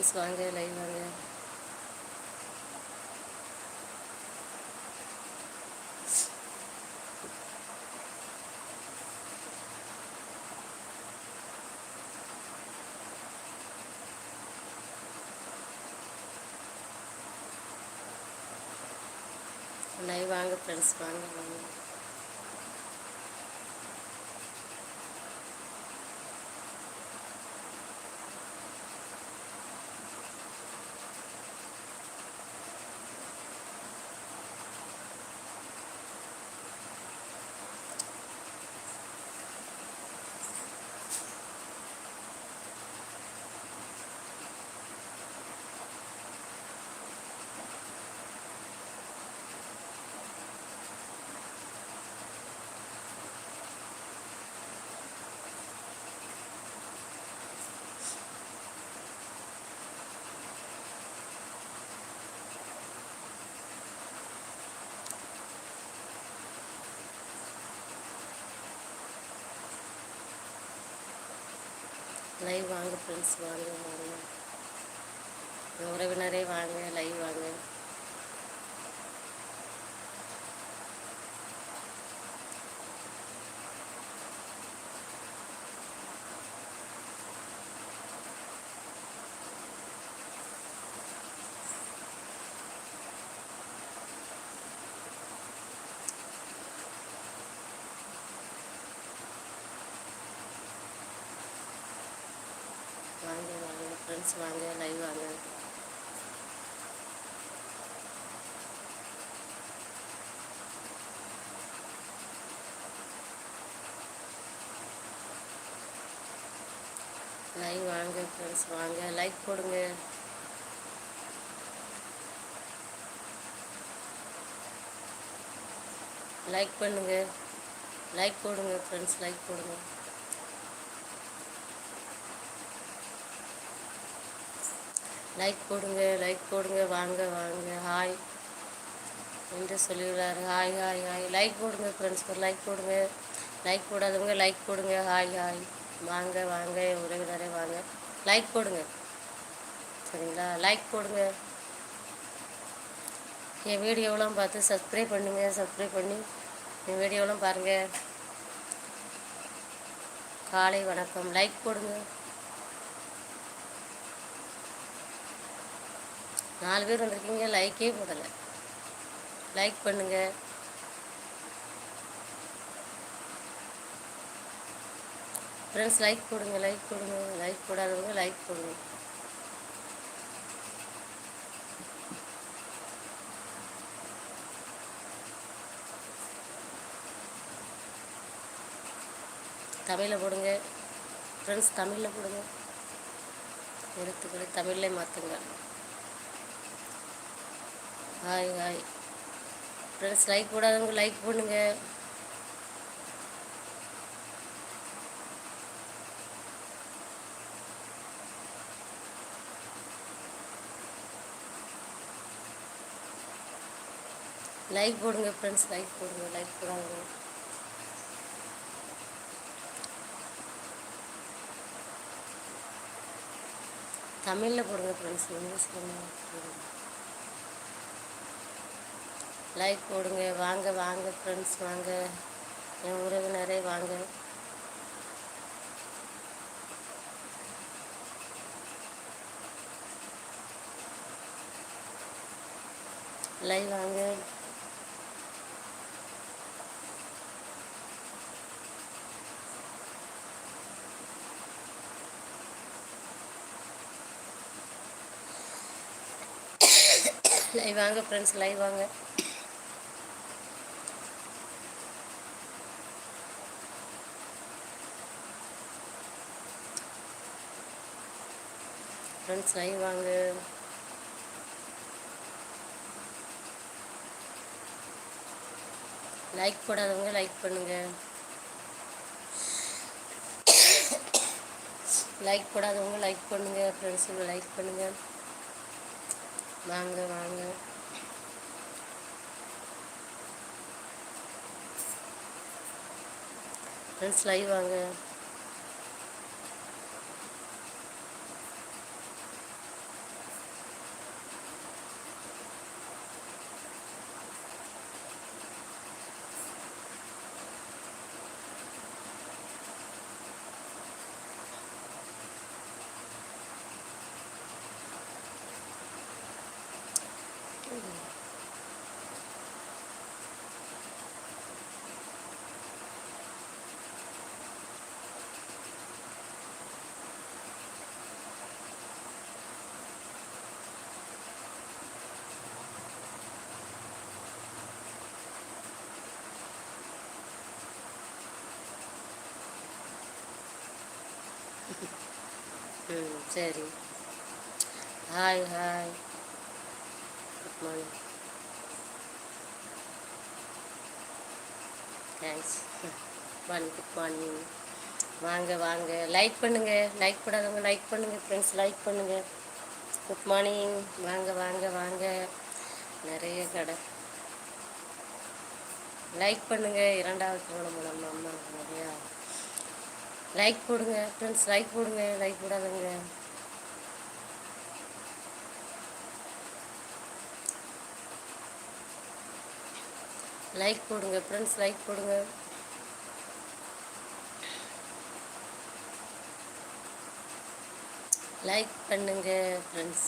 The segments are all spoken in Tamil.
ஃப்ரெண்ட்ஸ் வாங்க லைவ் வாங்க லைவ் வாங்க ஃப்ரெண்ட்ஸ் வாங்க வாங்க. லைவ் வாங்க ஃப்ரெண்ட்ஸ் வாங்க வாங்க. உறவினரே வாங்க லைவ் வாங்க. வாங்க வாங்க ஃப்ரெண்ட்ஸ் வாங்க லைவ் வாங்க. லைவ் வாங்க ஃப்ரெண்ட்ஸ் வாங்க லைக் போடுங்க. லைக் பண்ணுங்க. லைக் போடுங்க ஃப்ரெண்ட்ஸ் லைக் போடுங்க. லைக் போடுங்க லைக் போடுங்க வாங்க வாங்க ஹாய் என்று சொல்லிடுறாரு ஹாய் ஹாய் ஹாய் லைக் போடுங்க ஃப்ரெண்ட்ஸ் ஒரு லைக் போடுங்க. லைக் போடாதவங்க லைக் போடுங்க. ஹாய் ஹாய் வாங்க வாங்க உறவினரே வாங்க. லைக் போடுங்க. சரிங்களா? லைக் போடுங்க. என் வீடியோவெலாம் பார்த்து சப்ஸ்கிரைப் பண்ணுங்க சப்ஸ்கிரைப் பண்ணி என் வீடியோவெலாம் பாருங்கள் காலை வணக்கம். லைக் போடுங்க. நாலு பேர் வந்திருக்கீங்க லைக்கே போடலை. லைக் பண்ணுங்க. ஃப்ரெண்ட்ஸ் லைக் போடுங்க லைக் போடுங்க. லைக் போடாதவங்க லைக் போடுங்க. தமிழில் போடுங்க. ஃப்ரெண்ட்ஸ் தமிழில் போடுங்க. எழுத்துக்களை தமிழ்லே மாற்றுங்க ஹாய் ஹாய் ஃப்ரெண்ட்ஸ் லைக் போடாதவங்க லைக் பண்ணுங்க லைக் போடுங்க ஃப்ரெண்ட்ஸ் லைக் போடுங்க லைக் போடாதவங்க. தமிழில் போடுங்க ஃப்ரெண்ட்ஸ் இங்கிலீஷில் போடுங்க. லைக் போடுங்க வாங்க வாங்க ஃப்ரெண்ட்ஸ் வாங்க. என் உறவினரே வாங்க. லைவ் வாங்க. லைவ் வாங்க ஃப்ரெண்ட்ஸ் லைவ் வாங்க. ஃப்ரெண்ட்ஸ் லைவ் வாங்க. லைக் போடாதவங்க லைக் பண்ணுங்க. லைக் போடாதவங்க லைக் பண்ணுங்க. ஃப்ரெண்ட்ஸுங்க லைக் பண்ணுங்க. வாங்க வாங்க. ஃப்ரெண்ட்ஸ் லைவ் வாங்க. சரி. Hi hi good morning thanks morning good morning வாங்க வாங்க. லைக் பண்ணுங்க. லைக் பண்ணாதவங்க லைக் பண்ணுங்க ஃப்ரெண்ட்ஸ் லைக் பண்ணுங்க. குட் மார்னிங் வாங்க வாங்க வாங்க. நிறைய கடை. லைக் பண்ணுங்க. இரண்டாவது திருமணம் மூலம் அம்மா நிறையா லைக் போடுங்க. ஃப்ரெண்ட்ஸ் லைக் போடுங்க. லைக் போடாதவங்க. லைக் போடுங்க ஃப்ரெண்ட்ஸ் லைக் போடுங்க. லைக் பண்ணுங்க ஃப்ரெண்ட்ஸ்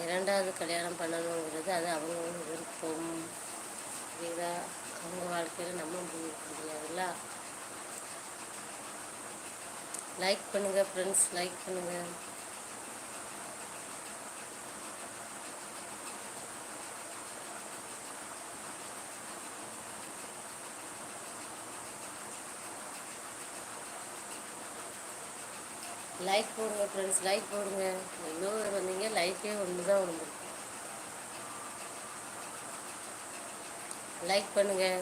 இரண்டாவது கல்யாணம் பண்ணணுங்கிறது அது அவங்கவுங்க விருப்பம். புரியுதா? அவங்க வாழ்க்கையில் நம்ம முடிவு முடியாதுல்ல லைக் பண்ணுங்கள் ஃப்ரெண்ட்ஸ் லைக் பண்ணுங்கள் லைக் போடுங்க ஃப்ரெண்ட்ஸ் லைக் போடுங்க. எவ்வளோ பேர் வந்தீங்க லைக்கே ஒன்று தான் ஒன்று லைக் பண்ணுங்கள்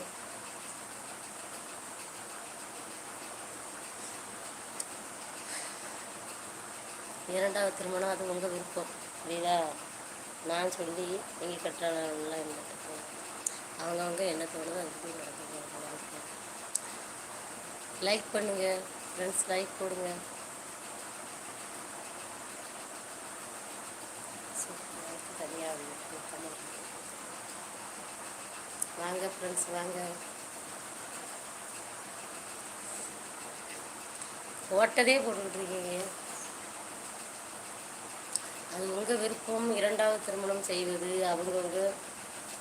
இரண்டாவது திருமணம் அது உங்கள் விருப்பம். புரியுதா? நான் சொல்லி நீங்கள் கட்டுறாங்கலாம் இருந்துட்டு அவங்கவுங்க என்ன தோணுதோ அது நடக்குது. லைக் பண்ணுங்கள் ஃப்ரெண்ட்ஸ் லைக் போடுங்க. வாங்க ஃப்ரெண்ட்ஸ் வாங்க. ஓட்டதே போட்டுக்கிட்டு இருக்கீங்க. அது உங்கள் விருப்பம் இரண்டாவது திருமணம் செய்வது அவங்கவுங்க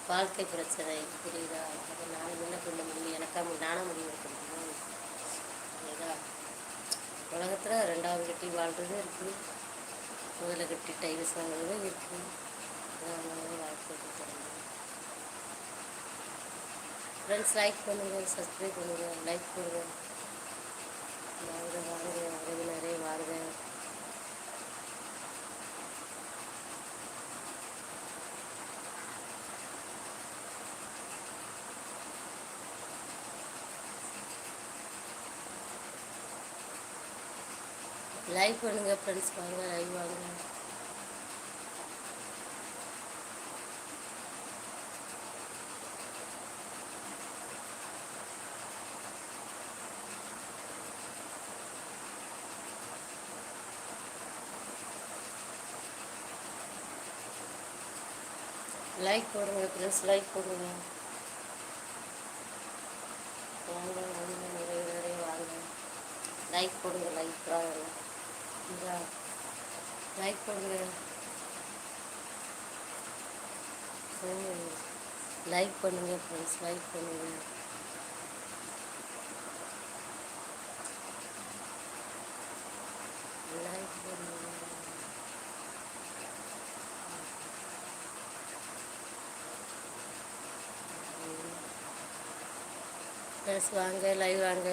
வாழ்க்கை பிரச்சனை புரியுதா? அதை நான் என்ன பண்ண முடியும்? எனக்காக நானும் முடிவு எடுக்க முடியும் புரியுதா? உலகத்தில் ரெண்டாவது கட்டி வாழ்கிறதும் இருக்குது முதல்ல கட்டி டைவர்ஸ் வாங்குறதும் இருக்குது வாழ்க்கை பிரச்சனை ஃப்ரெண்ட்ஸ் லைக் பண்ணுங்கள் சப்ஸ்கிரைப் பண்ணுங்கள் லைக் பண்ணுங்கள் வாங்க வாங்க உறவினரே வாங்க லைக் பண்ணுங்கள் ஃப்ரெண்ட்ஸ் வாங்க லைவ் வாங்க. லைக் போடுங்க ஃப்ரெண்ட்ஸ் லைக் போடுங்க வாங்க வாங்க நிறைய நிறைய வாங்க லைக் போடுங்க லைக் போடாங்க லைக் போடுங்க லைக் பண்ணுங்க ஃப்ரெண்ட்ஸ் லைக் பண்ணுங்க. லைக் பண்ணுங்க. ப்ளஸ் வாங்க லைவ் வாங்க.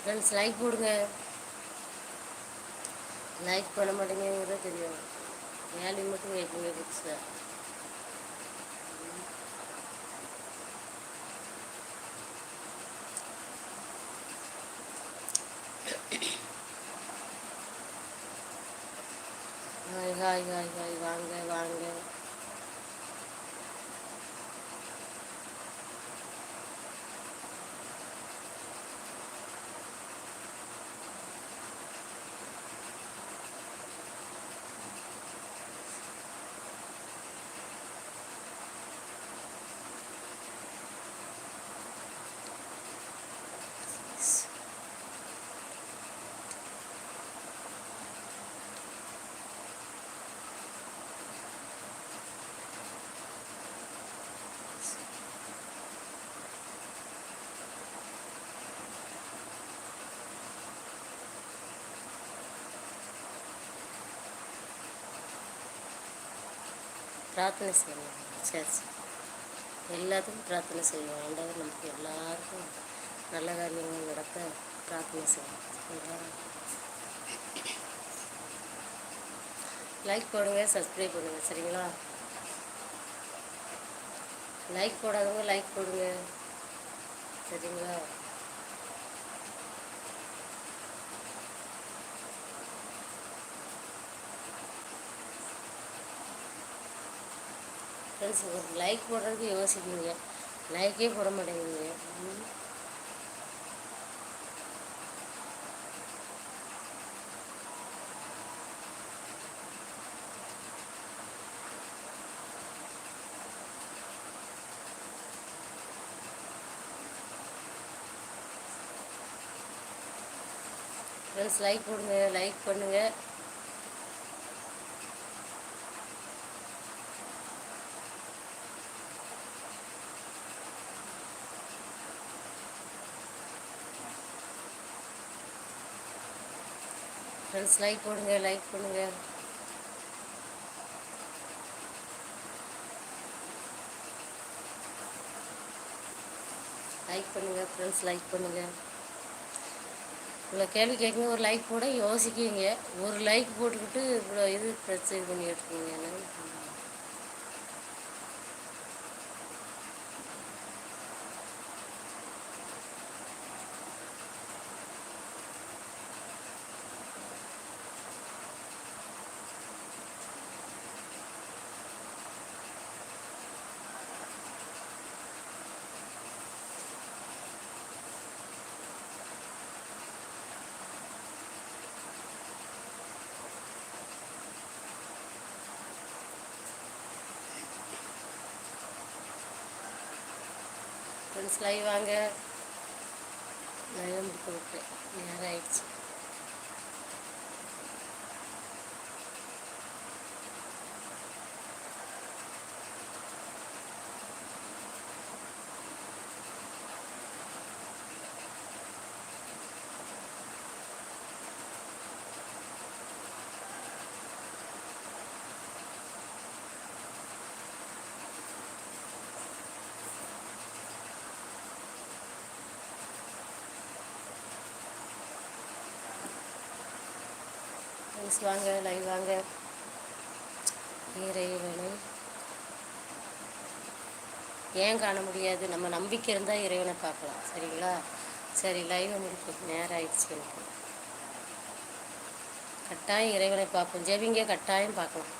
ஃப்ரெண்ட்ஸ் லைக் போடுங்க. லைக் பண்ண மாட்டேங்கிறது தெரியும். வேல்யூ மட்டும் வைக்குங்க புதுசு ஹாய் ஹாய் ஹாய் ஹாய் வாங்க வாங்க பிரார்த்தனை செய்யணும் சரி. சரி எல்லாத்துக்கும் பிரார்த்தனை செய்வோம். ஆண்டவர் நமக்கு எல்லாருக்கும் நல்ல காரியங்கள் நடக்க பிரார்த்தனை செய்வோம். லைக் போடுங்க சப்ஸ்கிரைப் பண்ணுங்கள் சரிங்களா? லைக் போடாதவங்க லைக் போடுங்க. சரிங்களா? ஃப்ரெண்ட்ஸ் ஒரு லைக் போடுறதுக்கு யோசிக்கிறீங்க. லைக்கே போட மாட்டேங்குங்க ஃப்ரெண்ட்ஸ் லைக் போடுங்க லைக் பண்ணுங்கள் ஃப்ரெண்ட்ஸ் லைக் போடுங்க லைக் பண்ணுங்க. லைக் பண்ணுங்க ஃப்ரெண்ட்ஸ் லைக் பண்ணுங்க. இவ்வளோ கேள்வி கேட்குங்க ஒரு லைக் போட யோசிக்கிங்க ஒரு லைக் போட்டுக்கிட்டு இவ்வளோ இது பிரச்சனை பண்ணிட்டு இருக்கீங்க என்ன? ஃப்ரெண்ட்ஸ் லைவ் வாங்க லைவ் முடிக்க விட்டேன். நேரம் ஆயிடுச்சு. ஃப்ரெண்ட்ஸ் வாங்க லைவ் வாங்க. இறைவனை. ஏன் காண முடியாது? நம்ம நம்பிக்கை இருந்தால் இறைவனை பார்க்கலாம். சரிங்களா? சரி லைவ் முடிக்கும் நேரம் ஆயிடுச்சு எனக்கு. கட்டாயம் இறைவனை பார்ப்போம். ஜெபிங்க கட்டாயம் பார்க்கலாம்.